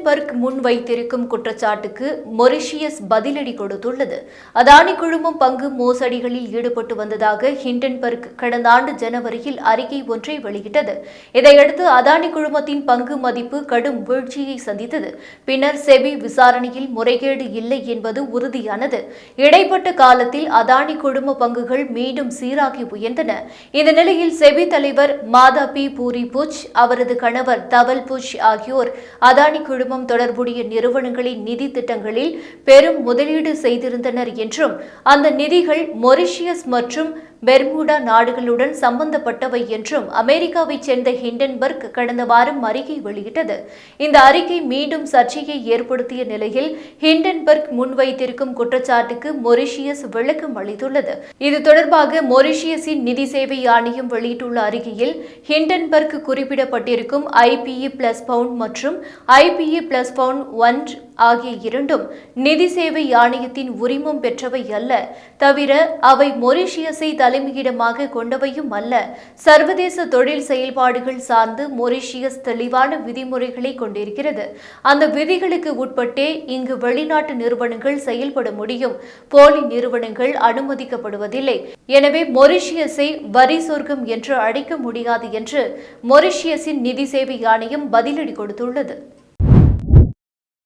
Hindenburg முன்வைத்திருக்கும் குற்றச்சாட்டுக்கு Mauritius பதிலடி கொடுத்துள்ளது. அதானி குழுமம் பங்கு மோசடிகளில் ஈடுபட்டு வந்ததாக ஹிண்டன்பர்க் கடந்த ஆண்டு ஜனவரியில் அறிக்கை ஒன்றை வெளியிட்டது. இதையடுத்து அதானி குழுமத்தின் பங்கு மதிப்பு கடும் வீழ்ச்சியை சந்தித்தது. பின்னர் செபி விசாரணையில் முறைகேடு இல்லை என்பது உறுதியானது. இடைப்பட்ட காலத்தில் அதானி குழும பங்குகள் மீண்டும் சீராகி உயர்ந்தன. இந்த நிலையில் செபி தலைவர் மாதா பி. பூரி புஜ் அவரது கணவர் தவல் புஜ் ஆகியோர் அதானி குழும குழுமம் தொடர்புடைய நிறுவனங்களின் நிதி திட்டங்களில் பெரும் முதலீடு செய்திருந்தனர் என்றும் அந்த நிதிகள் மொரிஷியஸ் மற்றும் பெர்முடா நாடுகளுடன் சம்பந்தப்பட்டவை என்றும் அமெரிக்காவைச் சேர்ந்த ஹிண்டன்பர்க் கடந்த வாரம் அறிக்கை வெளியிட்டது. இந்த அறிக்கை மீண்டும் சர்ச்சையை ஏற்படுத்திய நிலையில் ஹிண்டன்பர்க் முன்வைத்திருக்கும் குற்றச்சாட்டுக்கு மொரிஷியஸ் விளக்கம் அளித்துள்ளது. இது தொடர்பாக மொரிஷியஸின் நிதி சேவை ஆணையம் வெளியிட்டுள்ள அறிக்கையில் ஹிண்டன்பர்க் குறிப்பிடப்பட்டிருக்கும் ஐபிஇ பிளஸ் பவுண்ட் மற்றும் ஐபிஇ பிளஸ் பவுண்ட் ஒன் ஆகிய இரண்டும் நிதி சேவை ஆணையத்தின் உரிமம் பெற்றவை அல்ல. தவிர அவை மொரிஷியஸை தலைமையிடமாக கொண்டவையும் அல்ல. சர்வதேச தொழில் செயல்பாடுகள் சார்ந்து மொரிஷியஸ் தெளிவான விதிமுறைகளை கொண்டிருக்கிறது. அந்த விதிகளுக்கு உட்பட்டே இங்கு வெளிநாட்டு நிறுவனங்கள் செயல்பட முடியும். போலி நிறுவனங்கள் அனுமதிக்கப்படுவதில்லை. எனவே மொரிஷியஸை வரி சொர்க்கம் என்று அழைக்க முடியாது என்று மொரிஷியஸின் நிதி சேவை ஆணையம் பதிலடி கொடுத்துள்ளது.